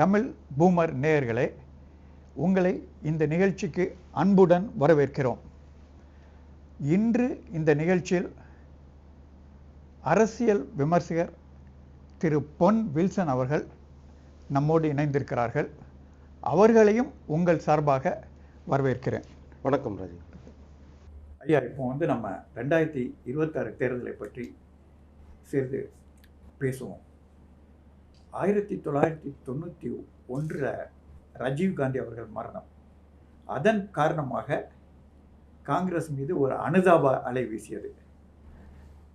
Tamil boomer நேயர்களே உங்களை இந்த நிகழ்ச்சிக்கு அன்புடன் வரவேற்கிறோம். இன்று இந்த நிகழ்ச்சியில் அரசியல் விமர்சகர் திரு பொன் வில்சன் அவர்கள் நம்மோடு இணைந்திருக்கிறார்கள். அவர்களையும் உங்கள் சார்பாக வரவேற்கிறேன். வணக்கம் ராஜி. ஐயா இப்போ வந்து நம்ம ரெண்டாயிரத்தி இருபத்தாறு தேர்தலை பற்றி சிறிது பேசுவோம். ஆயிரத்தி தொள்ளாயிரத்தி தொண்ணூற்றி ஒன்றில் ராஜீவ் காந்தி அவர்கள் மரணம். அதன் காரணமாக காங்கிரஸ் மீது ஒரு அனுதாப அலை வீசியது.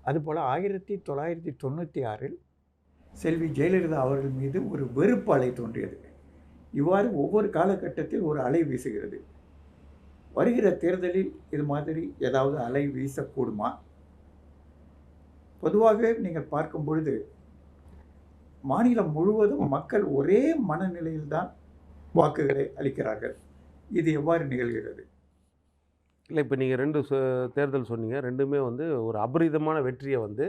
அதுபோல் ஆயிரத்தி தொள்ளாயிரத்தி தொண்ணூற்றி ஆறில் செல்வி ஜெயலலிதா அவர்கள் மீது ஒரு வெறுப்பு அலை தோன்றியது. இவ்வாறு ஒவ்வொரு காலகட்டத்தில் ஒரு அலை வீசுகிறது. வருகிற தேர்தலில் இது மாதிரி ஏதாவது அலை வீசக்கூடுமா? பொதுவாகவே நீங்கள் பார்க்கும் பொழுது மாநிலம் முழுவதும் மக்கள் ஒரே மனநிலையில்தான் வாக்குகளை அளிக்கிறார்கள். இது எவ்வாறு நிகழ்கிறது? இல்லை இப்போ நீங்கள் ரெண்டு தேர்தல் சொன்னீங்க. ரெண்டுமே வந்து ஒரு அபரிதமான வெற்றியை வந்து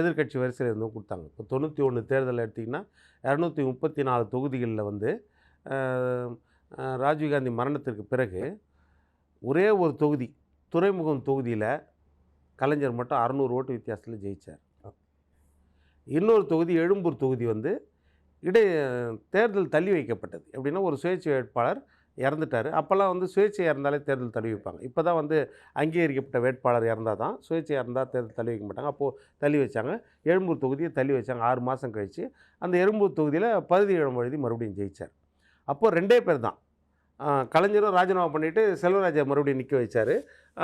எதிர்க்கட்சி வரிசையில் இருந்தும் கொடுத்தாங்க. இப்போ தொண்ணூற்றி ஒன்று தேர்தல் எடுத்திங்கன்னா இரநூத்தி முப்பத்தி நாலு தொகுதிகளில் வந்து ராஜீவ்காந்தி மரணத்திற்கு பிறகு ஒரே ஒரு தொகுதி துறைமுகம் தொகுதியில் கலைஞர் மட்டும் அறநூறு ஓட்டு வித்தியாசத்தில் ஜெயிச்சார். இன்னொரு தொகுதி எழும்பூர் தொகுதி வந்து இடை தேர்தல் தள்ளி வைக்கப்பட்டது. எப்படின்னா ஒரு சுயேட்சை வேட்பாளர் இறந்துட்டார். அப்போல்லாம் வந்து சுயேட்சை இறந்தாலே தேர்தல் தள்ளி வைப்பாங்க. இப்போ தான் வந்து அங்கீகரிக்கப்பட்ட வேட்பாளர் இறந்தால் தான் சுயேட்சை இறந்தால் தேர்தல் தள்ளி வைக்க மாட்டாங்க. அப்போது தள்ளி வச்சாங்க. எழும்பூர் தொகுதியை தள்ளி வச்சாங்க. ஆறு மாதம் கழித்து அந்த எழும்பூர் தொகுதியில் பகுதி இடம் எழுதி மறுபடியும் ஜெயிச்சார். அப்போது ரெண்டே பேர் தான் கலைஞரும் ராஜினாமா பண்ணிவிட்டு செல்வராஜை மறுபடியும் நிற்க வச்சார்.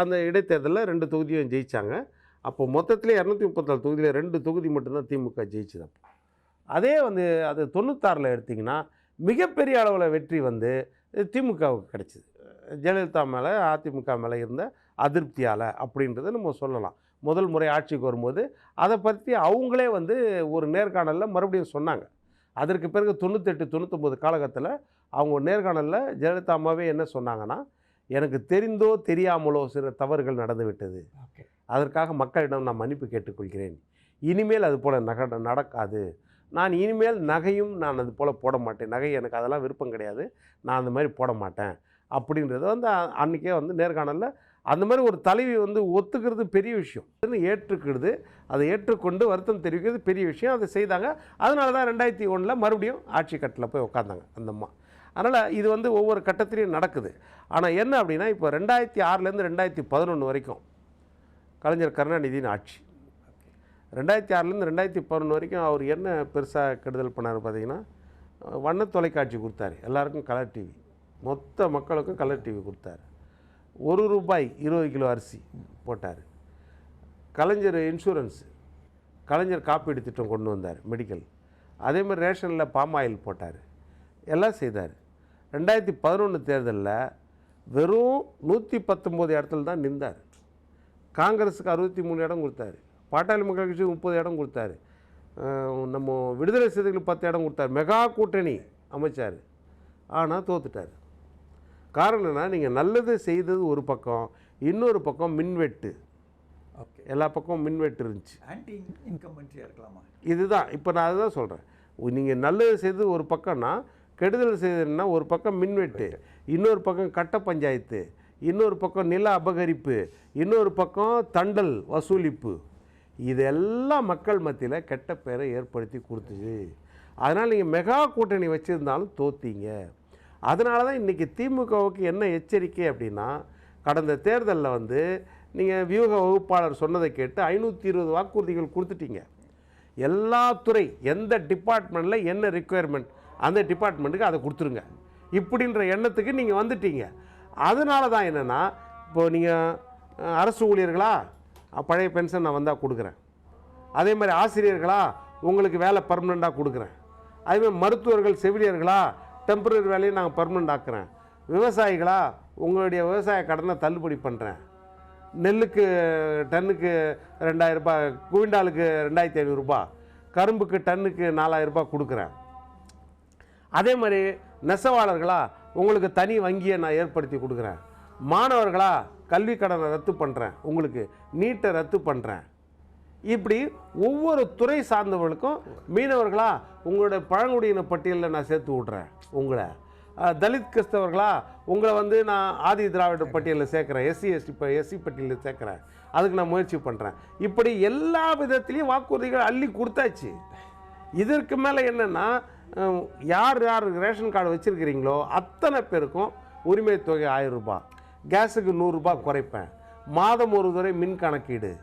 அந்த இடைத்தேர்தலில் ரெண்டு தொகுதியும் ஜெயிச்சாங்க. அப்போ மொத்தத்தில் இரநூத்தி முப்பத்தாறு தொகுதியில் ரெண்டு தொகுதி மட்டும்தான் திமுக ஜெயிச்சது அப்போ. அதே வந்து அது தொண்ணூத்தாறில் எடுத்திங்கன்னா மிகப்பெரிய அளவில் வெற்றி வந்து திமுகவுக்கு கிடச்சிது. ஜெயலலிதா மேலே அதிமுக மேலே இருந்த அதிருப்தியால் அப்படின்றத நம்ம சொல்லலாம். முதல் முறை ஆட்சிக்கு வரும்போது அதை பற்றி அவங்களே வந்து ஒரு நேர்காணலில் மறுபடியும் சொன்னாங்க. அதற்கு பிறகு தொண்ணூத்தெட்டு தொண்ணூத்தொம்பது காலகட்டத்தில் அவங்க நேர்காணலில் ஜெயலலிதா அம்மாவே என்ன சொன்னாங்கன்னா எனக்கு தெரிந்தோ தெரியாமலோ சில தவறுகள் நடந்துவிட்டது. ஓகே. அதற்காக மக்களிடம் நான் மன்னிப்பு கேட்டுக்கொள்கிறேன். இனிமேல் அது போல் நக நடக்காது. நான் இனிமேல் நகையும் நான் அது போல் போட மாட்டேன். நகை எனக்கு அதெல்லாம் விருப்பம் கிடையாது. நான் அந்த மாதிரி போட மாட்டேன். அப்படின்றத வந்து அன்றைக்கே வந்து நேர்காணலில் அந்த மாதிரி ஒரு தலைவி வந்து ஒத்துக்கிறது பெரிய விஷயம். ஏற்றுக்கிறது அதை ஏற்றுக்கொண்டு வருத்தம் தெரிவிக்கிறது பெரிய விஷயம். அதை செய்தாங்க. அதனால தான் ரெண்டாயிரத்தி ஒன்றில் மறுபடியும் ஆட்சி கட்டில் போய் உட்காந்தாங்க அந்த அம்மா. அதனால் இது வந்து ஒவ்வொரு கட்டத்திலையும் நடக்குது. ஆனால் என்ன அப்படின்னா இப்போ ரெண்டாயிரத்தி ஆறுலேருந்து ரெண்டாயிரத்தி பதினொன்று வரைக்கும் கலைஞர் கருணாநிதியின் ஆட்சி. ரெண்டாயிரத்தி ஆறுலேருந்து ரெண்டாயிரத்தி பதினொன்று வரைக்கும் அவர் என்ன பெருசாக கெடுதல் பண்ணார் பார்த்தீங்கன்னா வண்ண தொலைக்காட்சி கொடுத்தாரு. எல்லாருக்கும் கலர் டிவி. மொத்த மக்களுக்கும் கலர் டிவி கொடுத்தாரு. ஒரு ரூபாய் இருபது கிலோ அரிசி போட்டார். கலைஞர் இன்சூரன்ஸு கலைஞர் காப்பீடு திட்டம் கொண்டு வந்தார் மெடிக்கல். அதே மாதிரி ரேஷனில் பாம் ஆயில் போட்டார். எல்லாம் செய்தார். ரெண்டாயிரத்தி பதினொன்று தேர்தலில் வெறும் நூற்றி பத்தொம்போது இடத்துல தான் நின்றார். காங்கிரஸுக்கு அறுபத்தி மூணு இடம் கொடுத்தாரு. பாட்டாளி மக்கள் கட்சி முப்பது இடம் கொடுத்தாரு. நம்ம விடுதலை சிறுத்தைகளுக்கு பத்து இடம் கொடுத்தாரு. மெகா கூட்டணி அமைச்சார். ஆனால் தோத்துட்டார். காரணம் என்ன நீங்கள் நல்லது செய்தது ஒரு பக்கம் இன்னொரு பக்கம் மின்வெட்டு. ஓகே. எல்லா பக்கமும் மின்வெட்டு இருந்துச்சு. ஆன்டி இன்கம்பன்சியாக இருக்கலாமா? இதுதான். இப்போ நான் அதுதான் சொல்கிறேன் நீங்கள் நல்லது செய்தது ஒரு பக்கம்னா கெடுதல் செய்ததுன்னா ஒரு பக்கம் மின்வெட்டு இன்னொரு பக்கம் கட்ட பஞ்சாயத்து. இன்னொரு பக்கம் நில அபகரிப்பு இன்னொரு பக்கம் தண்டல் வசூலிப்பு. இதெல்லாம் மக்கள் மத்தியில் கெட்ட பேரை ஏற்படுத்தி கொடுத்துச்சு. அதனால் நீங்கள் மெகா கூட்டணி வச்சுருந்தாலும் தோத்தீங்க. அதனால தான் இன்றைக்கி திமுகவுக்கு என்ன எச்சரிக்கை அப்படின்னா கடந்த தேர்தலில் வந்து நீங்கள் வியூக வகுப்பாளர் சொன்னதை கேட்டு ஐநூற்றி இருபது வாக்குறுதிகள் கொடுத்துட்டீங்க. எல்லா துறை எந்த டிபார்ட்மெண்ட்டில் என்ன ரிக்குயர்மெண்ட் அந்த டிபார்ட்மெண்ட்டுக்கு அதை கொடுத்துருங்க. இப்படின்ற எண்ணத்துக்கு நீங்கள் வந்துட்டீங்க. அதனால தான் என்னென்னா இப்போது நீங்கள் அரசு ஊழியர்களா? பழைய பென்ஷன் நான் வந்தால் கொடுக்குறேன். அதே மாதிரி ஆசிரியர்களா? உங்களுக்கு வேலை பர்மனெண்ட்டாக கொடுக்குறேன். அதேமாதிரி மருத்துவர்கள் செவிலியர்களா? டெம்பரரி வேலையை நாங்கள் பர்மனெண்ட் ஆக்குறேன். விவசாயிகளா? உங்களுடைய விவசாய கடனை தள்ளுபடி பண்ணுறேன் நெல்லுக்கு டன்னுக்கு ரெண்டாயிரரூபா குவிண்டாலுக்கு ரெண்டாயிரத்தி ஐநூறுரூபா கரும்புக்கு டன்னுக்கு நாலாயிரரூபா கொடுக்குறேன். அதே மாதிரி நெசவாளர்களா? உங்களுக்கு தனி வங்கியை நான் ஏற்படுத்தி கொடுக்குறேன். மாணவர்களா கல்வி கடனை ரத்து பண்ணுறேன் உங்களுக்கு நீட்டை ரத்து பண்ணுறேன் இப்படி ஒவ்வொரு துறை சார்ந்தவர்களுக்கும் மீனவர்களா உங்களுடைய பழங்குடியின பட்டியலில் நான் சேர்த்து விட்றேன் உங்களை. தலித் கிறிஸ்தவர்களா உங்களை வந்து நான் ஆதி திராவிட பட்டியலில் சேர்க்குறேன். எஸ்சி எஸ்டி இப்போ எஸ்சி பட்டியலில் சேர்க்குறேன். அதுக்கு நான் முயற்சி பண்ணுறேன் இப்படி எல்லா விதத்துலேயும் வாக்குறுதிகள் அள்ளி கொடுத்தாச்சு. இதற்கு மேலே என்னென்னா யார் யார் ரேஷன் கார்டு வச்சுருக்கிறீங்களோ அத்தனை பேருக்கும் உரிமை தொகை ஆயிரம் ரூபாய். கேஸுக்கு நூறுரூபா குறைப்பேன். மாதம் ஒரு தடவை மின் கணக்கீடு.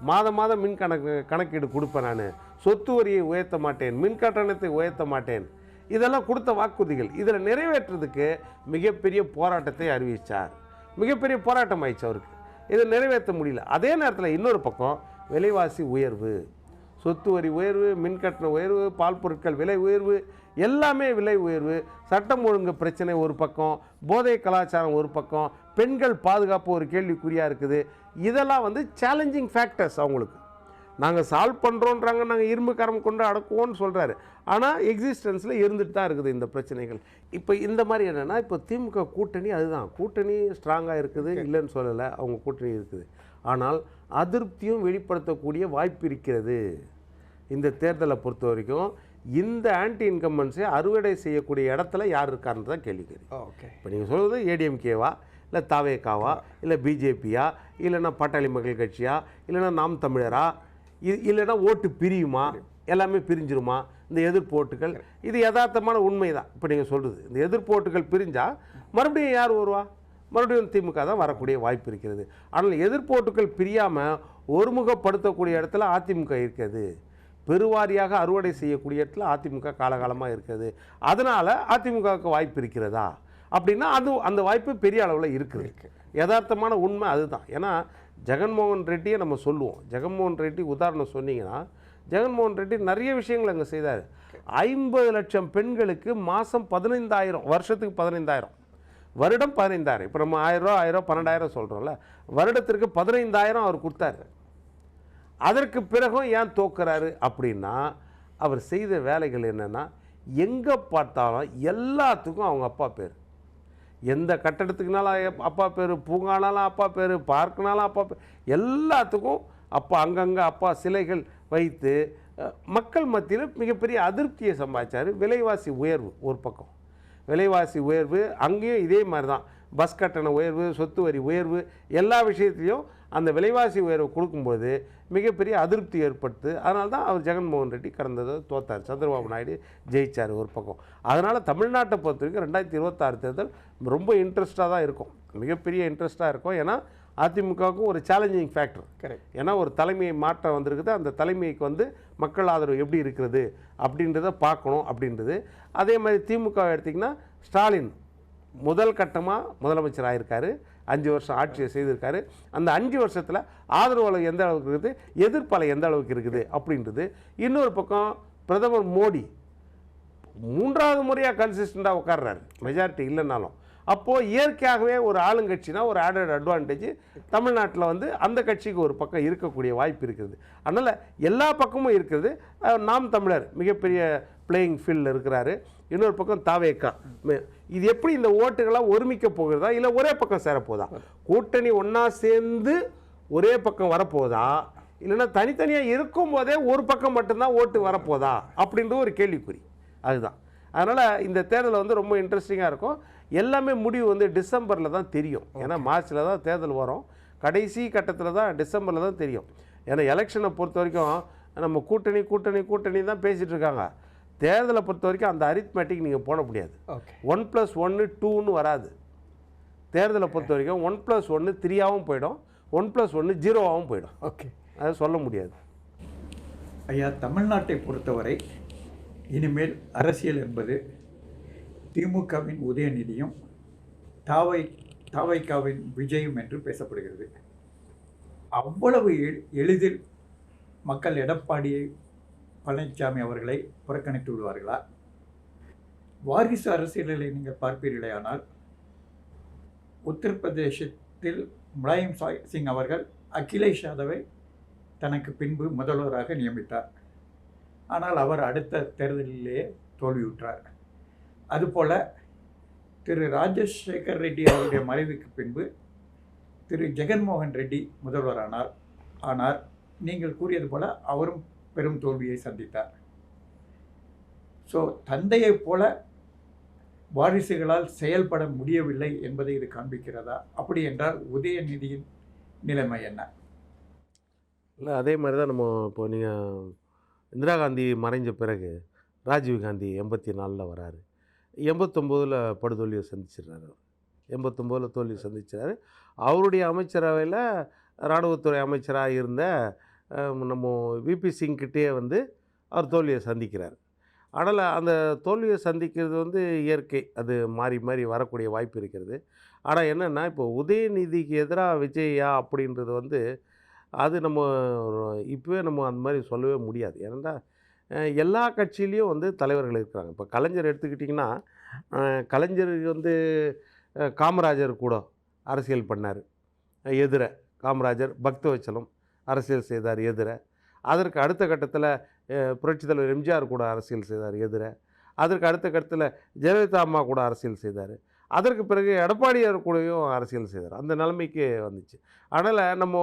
மாதம் மாதம் மின் கணக்கு கணக்கீடு கொடுப்பேன் நான். சொத்து வரியை உயர்த்த மாட்டேன். மின் கட்டணத்தை உயர்த்த மாட்டேன். இதெல்லாம் கொடுத்த வாக்குறுதிகள். இதில் நிறைவேற்றுறதுக்கு மிகப்பெரிய போராட்டத்தை அறிவித்தார் மிகப்பெரிய போராட்டம் ஆயிடுச்சு அவருக்கு. இதை நிறைவேற்ற முடியல. அதே நேரத்தில் இன்னொரு பக்கம் விலைவாசி உயர்வு. சொத்து வரி உயர்வு மின்கட்டண உயர்வு பால் பொருட்கள் விலை உயர்வு எல்லாமே விலை உயர்வு. சட்டம் ஒழுங்கு பிரச்சனை ஒரு பக்கம் போதை கலாச்சாரம் ஒரு பக்கம் பெண்கள் பாதுகாப்பு ஒரு கேள்விக்குறியாக இருக்குது. இதெல்லாம் வந்து சேலஞ்சிங் ஃபேக்டர்ஸ் அவங்களுக்கு. நாங்கள் சால்வ் பண்ணுறோன்றாங்க நாங்கள் இரும்பு கரம் கொண்டு அடக்குவோம்னு சொல்கிறாரு ஆனால் எக்ஸிஸ்டன்ஸில் இருந்துட்டு தான் இருக்குது இந்த பிரச்சனைகள். இப்போ இந்த மாதிரி என்னென்னா இப்போ திமுக கூட்டணி அதுதான். கூட்டணி ஸ்ட்ராங்காக இருக்குது இல்லைன்னு சொல்லலை. அவங்க கூட்டணி இருக்குது. ஆனால் அதிருப்தியும் வெளிப்படுத்தக்கூடிய வாய்ப்பு இருக்கிறது. இந்த தேர்தலை பொறுத்த வரைக்கும் இந்த ஆன்டி இன்கம்பன்ஸை அறுவடை செய்யக்கூடிய இடத்துல யார் இருக்காருன்னு தான் கேள்விக்குறி ஓகே இப்போ நீங்கள் சொல்கிறது ஏடிஎம்கேவா இல்லை தாவேக்காவா இல்லை பிஜேபியா இல்லைன்னா பாட்டாளி மக்கள் கட்சியா இல்லைன்னா நாம் தமிழரா இல்லைன்னா ஓட்டு பிரியுமா? எல்லாமே பிரிஞ்சிருமா? இந்த எதிர்ப்பு ஓட்டுகள் இது யதார்த்தமான உண்மை தான் இப்போ நீங்கள் சொல்கிறது இந்த எதிர்ப்பு ஓட்டுகள் பிரிஞ்சால் மறுபடியும் யார் வருவா? மறுபடியும் திமுக தான் வரக்கூடிய வாய்ப்பு இருக்கிறது. ஆனால் எதிர்ப்பு ஓட்டுகள் பிரியாமல் ஒருமுகப்படுத்தக்கூடிய இடத்துல அதிமுக இருக்கிறது. பெருவாரியாக அறுவடை செய்யக்கூடிய இடத்துல அதிமுக காலகாலமாக இருக்குது அதனால் அதிமுகவுக்கு வாய்ப்பு இருக்கிறதா? அப்படின்னா அது அந்த வாய்ப்பு பெரிய அளவில் இருக்குது. யதார்த்தமான உண்மை அதுதான். ஏன்னா ஜெகன்மோகன் ரெட்டியை நம்ம சொல்லுவோம். ஜெகன்மோகன் ரெட்டி உதாரணம் சொன்னீங்கன்னா ஜெகன்மோகன் ரெட்டி நிறைய விஷயங்கள் அங்கே செய்தார். ஐம்பது லட்சம் பெண்களுக்கு மாதம் பதினைந்தாயிரம் வருஷத்துக்கு பதினைந்தாயிரம். வருடம் பதினைந்தாயிரம். இப்போ நம்ம ஆயிரரூவா ஆயிரம் பன்னெண்டாயிரம் சொல்கிறோம்ல வருடத்திற்கு பதினைந்தாயிரம் அவர் கொடுத்தாரு. அதற்கு பிறகும் ஏன் தோக்குறாரு அப்படின்னா அவர் செய்த வேலைகள் என்னென்னா எங்கே பார்த்தாலும் எல்லாத்துக்கும் அவங்க அப்பா பேர். எந்த கட்டடத்துக்குனாலும் அப்பா பேர் பூங்கானாலும் அப்பா பேர் பார்க்குனாலும் அப்பா பேர் எல்லாத்துக்கும் அப்பா அங்கங்கே அப்பா சிலைகள் வைத்து மக்கள் மத்தியில் மிகப்பெரிய அதிருப்தியை சம்பாதிச்சார் விலைவாசி உயர்வு ஒரு பக்கம். விலைவாசி உயர்வு அங்கேயும் இதே மாதிரி தான் பஸ் கட்டண உயர்வு சொத்து வரி உயர்வு எல்லா விஷயத்துலையும் அந்த விலைவாசி உயர்வு கொடுக்கும்போது மிகப்பெரிய அதிருப்தி ஏற்படுத்து அதனால தான் அவர் ஜெகன்மோகன் ரெட்டி கடந்ததை தோத்தார். சந்திரபாபு நாயுடு ஜெயிச்சார் ஒரு பக்கம். அதனால் தமிழ்நாட்டை பொறுத்த வரைக்கும் ரெண்டாயிரத்தி இருபத்தாறு தேர்தல் ரொம்ப இன்ட்ரெஸ்ட்டாக தான் இருக்கும். மிகப்பெரிய இன்ட்ரெஸ்ட்டாக இருக்கும். ஏன்னா அதிமுகவுக்கும் ஒரு சேலஞ்சிங் ஃபேக்டர் கரெக்ட் ஏன்னா ஒரு தலைமையை மாற்றம் வந்திருக்குது. அந்த தலைமைக்கு வந்து மக்கள் ஆதரவு எப்படி இருக்கிறது அப்படின்றத பார்க்கணும் அப்படின்றது. அதே மாதிரி திமுக எடுத்திங்கன்னா ஸ்டாலின் முதல் கட்டமாக முதலமைச்சர் ஆகியிருக்காரு அஞ்சு வருஷம் ஆட்சியை செய்திருக்காரு. அந்த அஞ்சு வருஷத்தில் ஆதரவு அளவு எந்த அளவுக்கு இருக்குது? எதிர்ப்பலை எந்த அளவுக்கு இருக்குது? அப்படின்றது. இன்னொரு பக்கம் பிரதமர் மோடி மூன்றாவது முறையாக கன்சிஸ்டண்ட்டாக உட்கார்றாரு. மெஜாரிட்டி இல்லைனாலும் அப்போது இயற்கையாகவே ஒரு ஆளுங்கட்சினா ஒரு ஆடட் அட்வான்டேஜ் தமிழ்நாட்டில் வந்து அந்த கட்சிக்கு ஒரு பக்கம் இருக்கக்கூடிய வாய்ப்பு இருக்குது. அதனால் எல்லா பக்கமும் இருக்கிறது நாம் தமிழர் மிகப்பெரிய பிளேயிங் ஃபீல்டில் இருக்கிறாரு. இன்னொரு பக்கம் தாவேக்கா. மே- இது எப்படி இந்த ஓட்டுகளாக ஒருமிக்க போகிறதா? இல்லை ஒரே பக்கம் சேரப்போதா? கூட்டணி ஒன்றா சேர்ந்து ஒரே பக்கம் வரப்போதா? இல்லைன்னா தனித்தனியாக இருக்கும்போதே ஒரு பக்கம் மட்டும்தான் ஓட்டு வரப்போதா? அப்படின்ற ஒரு கேள்விக்குறி. அதுதான். அதனால் இந்த தேர்தல் வந்து ரொம்ப இன்ட்ரெஸ்டிங்காக இருக்கும். எல்லாமே முடிவு வந்து டிசம்பரில் தான் தெரியும். ஏன்னா மார்ச்சில் தான் தேர்தல் வரும். கடைசி கட்டத்தில் தான் டிசம்பரில் தான் தெரியும். ஏன்னா எலெக்ஷனை பொறுத்த வரைக்கும் நம்ம கூட்டணி கூட்டணி கூட்டணி தான் பேசிகிட்டு இருக்காங்க. தேர்தலை பொறுத்த வரைக்கும் அந்த அரித்மேட்டிக் நீங்கள் போட முடியாது. ஒன் ப்ளஸ் ஒன்று டூன்னு வராது. தேர்தலை பொறுத்த வரைக்கும் ஒன் ப்ளஸ் ஒன்று த்ரீயாகவும் போயிடும். ஒன் ப்ளஸ் ஒன்று ஜீரோவாகவும் போயிடும். ஓகே அதை சொல்ல முடியாது. ஐயா தமிழ்நாட்டை பொறுத்தவரை இனிமேல் அரசியல் என்பது திமுகவின் உதயநிதியும் தாவை தாவைக்காவின் விஜயும் என்று பேசப்படுகிறது. அவ்வளவு எளிதில் மக்கள் எடப்பாடியை பழனிசாமி அவர்களை புறக்கணித்து விடுவார்களா? வாரிசு அரசியலை நீங்கள் பார்ப்பீர்களேயானால் உத்தரப்பிரதேசத்தில் முலாயம் சாய் சிங் அவர்கள் அகிலேஷ் யாதவை தனக்கு பின்பு முதல்வராக நியமித்தார். ஆனால் அவர் அடுத்த தேர்தலிலேயே தோல்வியுற்றார். அதுபோல் திரு ராஜசேகர் ரெட்டி அவருடைய மறைவுக்கு பின்பு திரு ஜெகன்மோகன் ரெட்டி முதல்வரானார். ஆனார் நீங்கள் கூறியது போல அவரும் பெரும் தோல்வியை சந்தித்தார். ஸோ தந்தையைப் போல வாரிசுகளால் செயல்பட முடியவில்லை என்பதை இது காண்பிக்கிறதா? அப்படி என்றால் உதயநிதியின் நிலைமை என்ன? இல்லை அதே மாதிரி தான் நம்ம இப்போ நீங்கள் இந்திரா காந்தி மறைஞ்ச பிறகு ராஜீவ் காந்தி எண்பத்தி நாலில் வராரு. எண்பத்தொம்போதில் படுதோல்வியை சந்திச்சிடுறாரு அவர். எண்பத்தொம்போதில் தோல்வி சந்திச்சார் அவருடைய அமைச்சரவையில் இராணுவத்துறை அமைச்சராக இருந்த நம்ம விபி சிங்கிட்டே வந்து அவர் தோல்வியை சந்திக்கிறார். ஆனால் அந்த தோல்வியை சந்திக்கிறது வந்து இயற்கை. அது மாறி மாறி வரக்கூடிய வாய்ப்பு இருக்கிறது. ஆனால் என்னென்னா இப்போ உதயநிதிக்கு எதிராக விஜயா அப்படின்றது வந்து அது நம்ம இப்போவே நம்ம அந்த மாதிரி சொல்லவே முடியாது. ஏன்னா எல்லா கட்சியிலையும் வந்து தலைவர்கள் இருக்கிறாங்க. இப்போ கலைஞர் எடுத்துக்கிட்டிங்கன்னா கலைஞருக்கு கலைஞர் வந்து காமராஜர் கூட அரசியல் பண்ணார். எதிர காமராஜர் பக்தவச்சலம் அரசியல் செய்தார் எதிர. அதற்கு அடுத்த கட்டத்தில் புரட்சி தலைவர் எம்ஜிஆர் கூட அரசியல் செய்தார் எதிர. அதற்கு அடுத்த கட்டத்தில் ஜெயலலிதா அம்மா கூட அரசியல் செய்தார். அதற்கு பிறகு எடப்பாடியார் கூடயும் அரசியல் செய்தார். அந்த நிலைமைக்கு வந்துச்சு. அதனால் நம்ம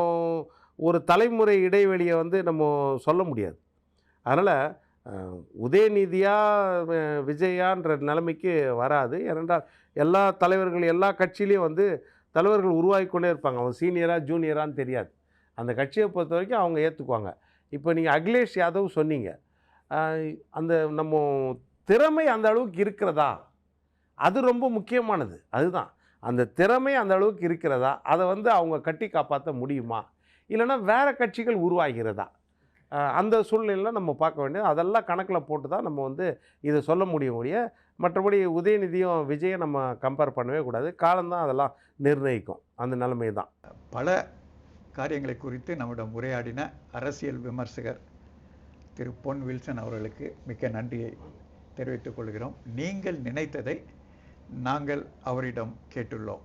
ஒரு தலைமுறை இடைவெளியை வந்து நம்ம சொல்ல முடியாது. அதனால் உதயநிதியா விஜயான்ற நிலைமைக்கு வராது. ஏனென்றால் எல்லா தலைவர்கள் எல்லா கட்சியிலையும் வந்து தலைவர்கள் உருவாகி கொண்டே இருப்பாங்க. அவங்க சீனியராக ஜூனியரான்னு தெரியாது. அந்த கட்சியை பொறுத்த வரைக்கும் அவங்க ஏற்றுக்குவாங்க இப்போ நீங்கள் அகிலேஷ் யாதவ் சொன்னீங்க. அந்த நம்ம திறமை அந்த அளவுக்கு இருக்கிறதா? அது ரொம்ப முக்கியமானது. அதுதான். அந்த திறமை அந்த அளவுக்கு இருக்கிறதா? அதை வந்து அவங்க கட்டி காப்பாற்ற முடியுமா? இல்லைன்னா வேறு கட்சிகள் உருவாகிறதா? அந்த சூழ்நிலையில் நம்ம பார்க்க வேண்டியது. அதெல்லாம் கணக்கில் போட்டு தான் நம்ம வந்து இதை சொல்ல முடியும் ஒழிய மற்றபடி உதயநிதியும் விஜயை நம்ம கம்பேர் பண்ணவே கூடாது. காலம்தான் அதெல்லாம் நிர்ணயிக்கும். அந்த நிலைமை தான். பல காரியங்களை குறித்து நம்மிடம் உரையாடின அரசியல் விமர்சகர் திரு பொன் வில்சன் அவர்களுக்கு மிக்க நன்றியை தெரிவித்துக் கொள்கிறோம். நீங்கள் நினைத்ததை நாங்கள் அவரிடம் கேட்டுள்ளோம்.